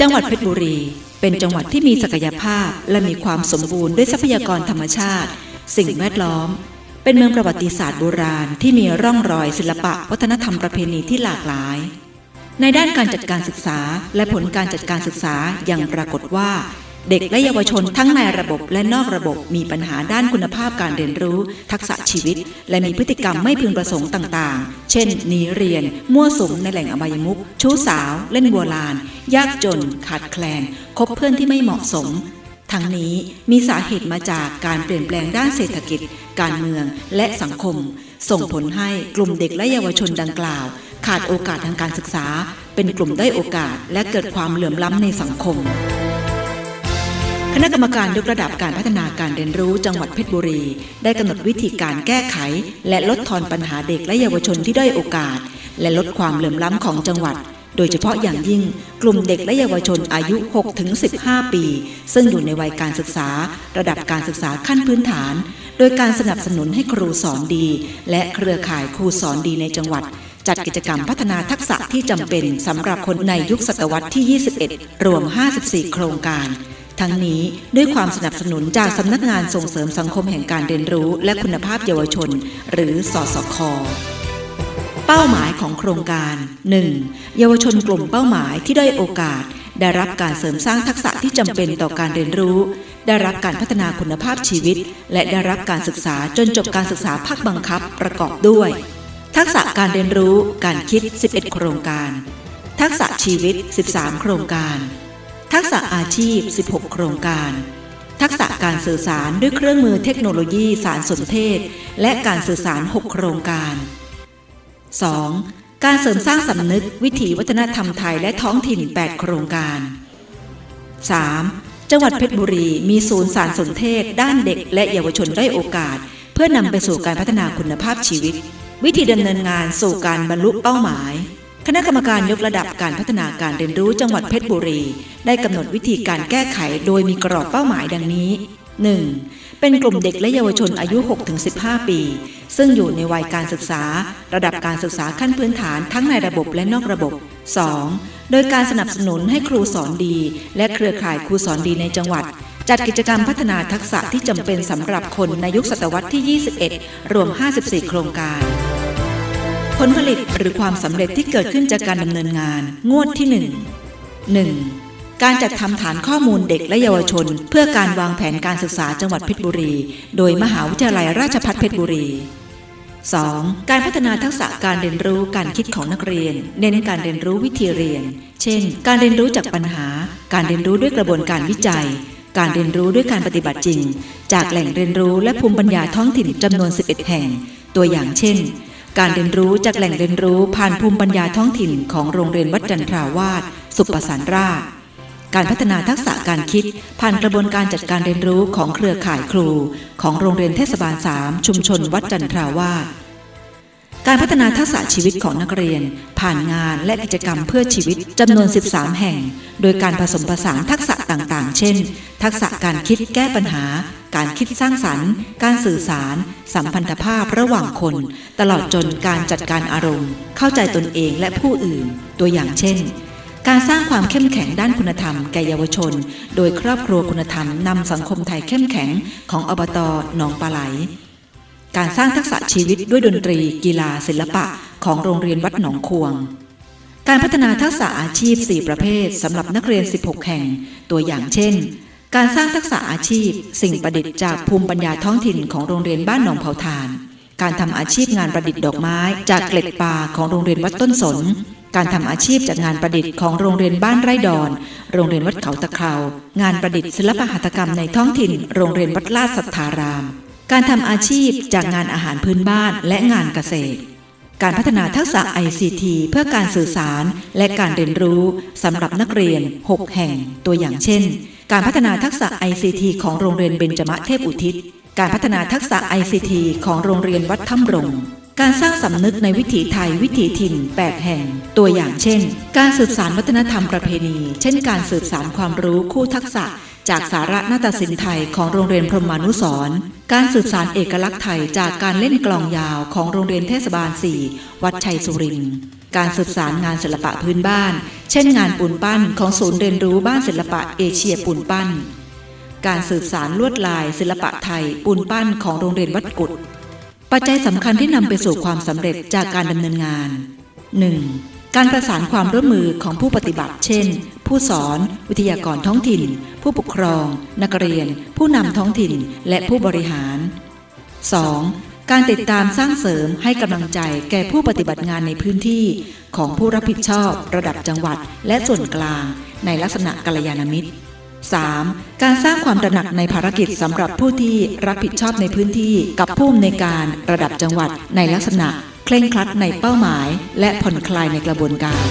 จังหวัดเพชรบุรี เป็นจังหวัดที่มีศักยภาพและมีความสมบูรณ์ด้วยทรัพยากรธรรมชาติ สิ่งแวดล้อม เป็นเมืองประวัติศาสตร์โบราณที่มีร่องรอยศิลปะวัฒนธรรมประเพณีที่หลากหลาย ในด้านการจัดการศึกษาและผลการจัดการศึกษายังปรากฏว่า เด็กและเยาวชนทั้งในระบบและนอกระบบมีปัญหาด้านคุณภาพการเรียนรู้ ทักษะชีวิต และมีพฤติกรรมไม่พึงประสงค์ต่างๆ เช่นหนีเรียน มั่วสุมในแหล่งอบายมุขชู้สาว เล่นวัวลาน ยากจน ขาดแคลน คบเพื่อนที่ไม่เหมาะสม ทั้งนี้มีสาเหตุมาจากการเปลี่ยนแปลงด้านเศรษฐกิจ การเมืองและสังคม ส่งผลให้กลุ่มเด็กและเยาวชนดังกล่าว ขาดโอกาสทางการศึกษา เป็นกลุ่มได้โอกาสและเกิดความเหลื่อมล้ำในสังคม คณะกรรมการยกระดับการพัฒนาการเรียนรู้จังหวัดเพชรบุรี ได้กำหนดวิธีการแก้ไข และลดทอนปัญหาเด็กและเยาวชนที่ด้อยโอกาส และลดความเหลื่อมล้ำของจังหวัด โดยเฉพาะอย่างยิ่ง กลุ่มเด็กและเยาวชนอายุ 6-15 ปี ซึ่งอยู่ในวัยการศึกษา ระดับการศึกษาขั้นพื้นฐาน โดยการสนับสนุนให้ครูสอนดี และเครือข่ายครูสอนดีในจังหวัดจัดกิจกรรมพัฒนาทักษะที่จำเป็นสำหรับคนในยุคศตวรรษที่ 21 รวม 54 โครงการ ทั้งนี้ด้วยความสนับสนุนจากสำนักงานส่งเสริมสังคมแห่งการเรียนรู้ และคุณภาพเยาวชน หรือสสคเป้าหมายของโครงการ 1. เยาวชนกลุ่มเป้าหมายที่ได้โอกาส ได้รับการเสริมสร้างทักษะที่จำเป็นต่อการเรียนรู้ ได้รับการพัฒนาคุณภาพชีวิต และได้รับการศึกษาจนจบการศึกษาภาคบังคับประกอบด้วย ทักษะการเรียนรู้ การคิด 11 โครงการ ทักษะชีวิต 13 โครงการ ทักษะอาชีพ 16 โครงการ ทักษะการสื่อสารด้วยเครื่องมือเทคโนโลยีสารสนเทศ และการสื่อสาร 6 โครงการ 2. การเสริมสร้างสำนึกวิถีวัฒนธรรมไทยและท้องถิ่น 8 โครงการ 3. จังหวัดเพชรบุรีมีศูนย์สารสนเทศ ด้านเด็ก และเยาวชนได้โอกาส เพื่อนำไปสู่การพัฒนาคุณภาพชีวิต วิธีดำเนินงานสู่การบรรลุเป้าหมาย คณะกรรมการยกระดับการพัฒนาการเรียนรู้จังหวัดเพชรบุรี ได้กำหนดวิธีการแก้ไขโดยมีกรอบเป้าหมายดังนี้ 1. เป็นกลุ่มเด็กและเยาวชนอายุ 6-15 ปี ซึ่งอยู่ในวัยการศึกษา ระดับการศึกษาขั้นพื้นฐานทั้งในระบบและนอกระบบ 2. โดยการสนับสนุนให้ครูสอนดี และเครือข่ายครูสอนดีในจังหวัด จัดกิจกรรมพัฒนาทักษะที่จำเป็นสำหรับคนในยุคศตวรรษที่ 21 รวม 54 โครงการ ผลผลิตหรือความสำเร็จที่เกิดขึ้นจากการดำเนินงาน งวดที่ 1 1. การจัดทำฐานข้อมูลเด็กและเยาวชน เพื่อการวางแผนการศึกษาจังหวัดเพชรบุรี โดยมหาวิทยาลัยราชภัฏเพชรบุรี 2. การพัฒนาทักษะการเรียนรู้การคิดของนักเรียน เน้นการเรียนรู้วิธีเรียน เช่น การเรียนรู้จากปัญหา การเรียนรู้ด้วยกระบวนการวิจัย การเรียนรู้ด้วยการปฏิบัติจริง จากแหล่งเรียนรู้และภูมิปัญญาท้องถิ่นจำนวน 11 แห่ง ตัวอย่างเช่น การเรียนรู้จากแหล่งเรียนรู้ผ่านภูมิปัญญาท้องถิ่นของโรงเรียนวัดจันทราวาสสุปสานราชการพัฒนาทักษะการคิด ผ่านกระบวนการจัดการเรียนรู้ของเครือข่ายครู ของโรงเรียนเทศบาล3ชุมชนวัดจันทราวาสการพัฒนาทักษะชีวิตของนักเรียน ผ่านงานและกิจกรรมเพื่อชีวิตจำนวน 13 แห่ง โดยการผสมผสานทักษะต่างๆ เช่น ทักษะการคิดแก้ปัญหา การคิดสร้างสรรค์ การสื่อสาร สัมพันธภาพระหว่างคน ตลอดจนการจัดการอารมณ์ เข้าใจตนเองและผู้อื่น ตัวอย่างเช่น การสร้างความเข้มแข็งด้านคุณธรรมแก่เยาวชน โดยครอบครัวคุณธรรมนำสังคมไทยเข้มแข็งของอบตหนองปลาไหลการสร้างทักษะชีวิตด้วยดนตรี กีฬา ศิลปะ ของโรงเรียนวัดหนองควง การพัฒนาทักษะอาชีพ 4 ประเภทสำหรับนักเรียน 16 แห่ง ตัวอย่างเช่น การสร้างทักษะอาชีพ สิ่งประดิษฐ์จากภูมิปัญญาท้องถิ่นของโรงเรียนบ้านหนองเผาทาน การทำอาชีพงานประดิษฐ์ดอกไม้ จากเกล็ดปลาของโรงเรียนวัดต้นสน การทำอาชีพจากงานประดิษฐ์ของโรงเรียนบ้านไร่ดอน โรงเรียนวัดเขาตะเครางานประดิษฐ์ศิลปหัตถกรรมในท้องถิ่น โรงเรียนวัดลาดสัทธาราม การทำอาชีพจากงานอาหารพื้นบ้านและงานเกษตรการพัฒนาทักษะ ICT เพื่อการสื่อสารและการเรียนรู้สำหรับนักเรียน 6 แห่งตัวอย่างเช่น การพัฒนาทักษะ ICT ของโรงเรียนเบญจมะเทพอุทิศ การพัฒนาทักษะ ICT ของโรงเรียนวัดถ้ำรง การสร้างสำนึกในวิถีไทยวิถีถิ่น 8 แห่ง ตัวอย่างเช่น การสืบสารวัฒนธรรมประเพณี เช่น การสืบสารความรู้คู่ทักษะ จากสาระนาฏศิลป์ไทยของโรงเรียนพรหมานุสรณ์การสืบสารเอกลักษณ์ไทยจากการเล่นกลองยาวของโรงเรียนเทศบาล 4 วัดชัยสุรินทร์การสืบสารงานศิลปะพื้นบ้าน เช่นงานปูนปั้นของศูนย์เรียนรู้บ้านศิลปะเอเชียปูนปั้น การสืบสารลวดลายศิลปะไทยปูนปั้นของโรงเรียนวัดกุดปัจจัยสำคัญที่นำไปสู่ความสำเร็จจากการดำเนินงาน 1. การประสานความร่วมมือของผู้ปฏิบัติ เช่น ผู้สอน วิทยากรท้องถิ่น ผู้ปกครอง นักเรียน ผู้นำท้องถิ่น และผู้บริหาร 2. การติดตามสร้างเสริมให้กำลังใจแก่ผู้ปฏิบัติงานในพื้นที่ ของผู้รับผิดชอบ ระดับจังหวัด และส่วนกลาง ในลักษณะกัลยาณมิตร 3. การสร้างความตระหนักในภารกิจสำหรับผู้ที่รับผิดชอบในพื้นที่กับผู้อำนวยการระดับจังหวัดในลักษณะ เคร่งครัดในเป้าหมาย และผ่อนคลายในกระบวนการ